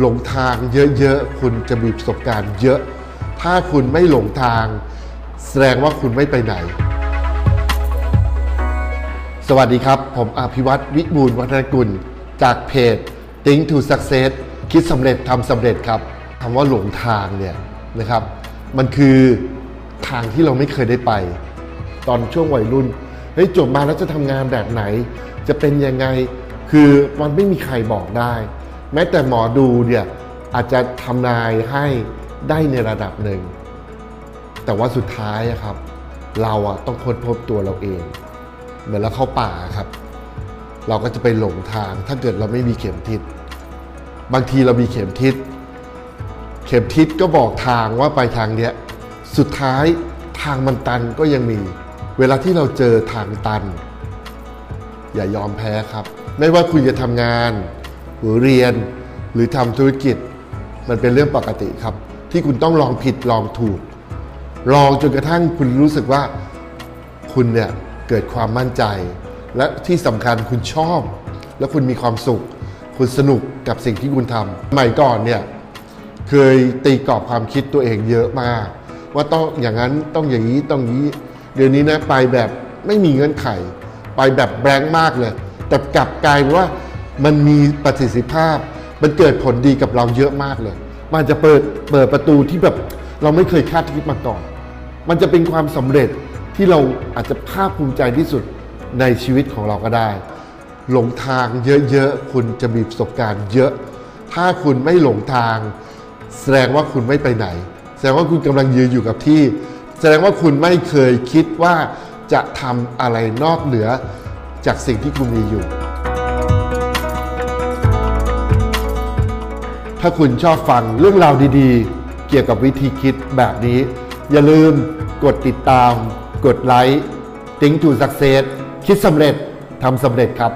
หลงทางเยอะๆ คุณจะมีประสบการณ์เยอะ ถ้าคุณไม่หลงทาง แสดงว่าคุณไม่ไปไหน สวัสดีครับ ผมอภิวัตวิบูลวัฒนกุล จากเพจ Think to Success คิดสำเร็จทำสำเร็จครับคำว่าหลงทางเนี่ยนะครับ มันคือทางที่เราไม่เคยได้ไป ตอนช่วงวัยรุ่นเฮ้ยจบมาแล้วจะทำงานแบบไหน จะเป็นยังไง คือมันไม่มีใครบอกได้ แม้แต่หมอดูเนี่ยอาจจะทำนายให้ได้ในระดับหนึ่ง แต่ว่าสุดท้ายครับ เราอะต้องค้นพบตัวเราเอง เหมือนเราเข้าป่าครับ เราก็จะไปหลงทาง ถ้าเกิดเราไม่มีเข็มทิศบางทีเรามีเข็มทิศเข็มทิศก็บอกทางว่าไปทางเนี้ยสุดท้ายทางมันตันก็ยังมี เวลาที่เราเจอทางตัน อย่ายอมแพ้ครับ ไม่ว่าคุณจะทำงาน เรียนหรือทำธุรกิจ มันเป็นเรื่องปกติครับ ที่คุณต้องลองผิดลองถูก ลองจนกระทั่งคุณรู้สึกว่าคุณเนี่ยเกิดความมั่นใจ และที่สำคัญคุณชอบ และคุณมีความสุข คุณสนุกกับสิ่งที่คุณทำสมัยก่อนเนี่ยเคยตีกรอบความคิดตัวเองเยอะมาก ว่าต้องอย่างนั้นต้องอย่างนี้ต้องอย่างนี้ เดี๋ยวนี้นะไปแบบไม่มีเงื่อนไข ไปแบบแบงค์มากเลย แต่กลับกลายเป็นว่า มันมีประสิทธิภาพ มันเกิดผลดีกับเราเยอะมากเลย มันจะเปิดเปิดประตูที่แบบเราไม่เคยคาดคิดมาก่อน มันจะเป็นความสำเร็จที่เราอาจจะภาคภูมิใจที่สุดในชีวิตของเราก็ได้ หลงทางเยอะๆ คุณจะมีประสบการณ์เยอะ ถ้าคุณไม่หลงทาง แสดงว่าคุณไม่ไปไหน แสดงว่าคุณกำลังยืนอยู่กับที่ แสดงว่าคุณไม่เคยคิดว่าจะทำอะไรนอกเหนือจากสิ่งที่คุณมีอยู่ ถ้าคุณชอบฟังเรื่องราวดีๆ เกี่ยวกับวิธีคิดแบบนี้ อย่าลืมกดติดตาม กดไลค์ ติ้งถูกสักเซสคิดสำเร็จทำสำเร็จครับ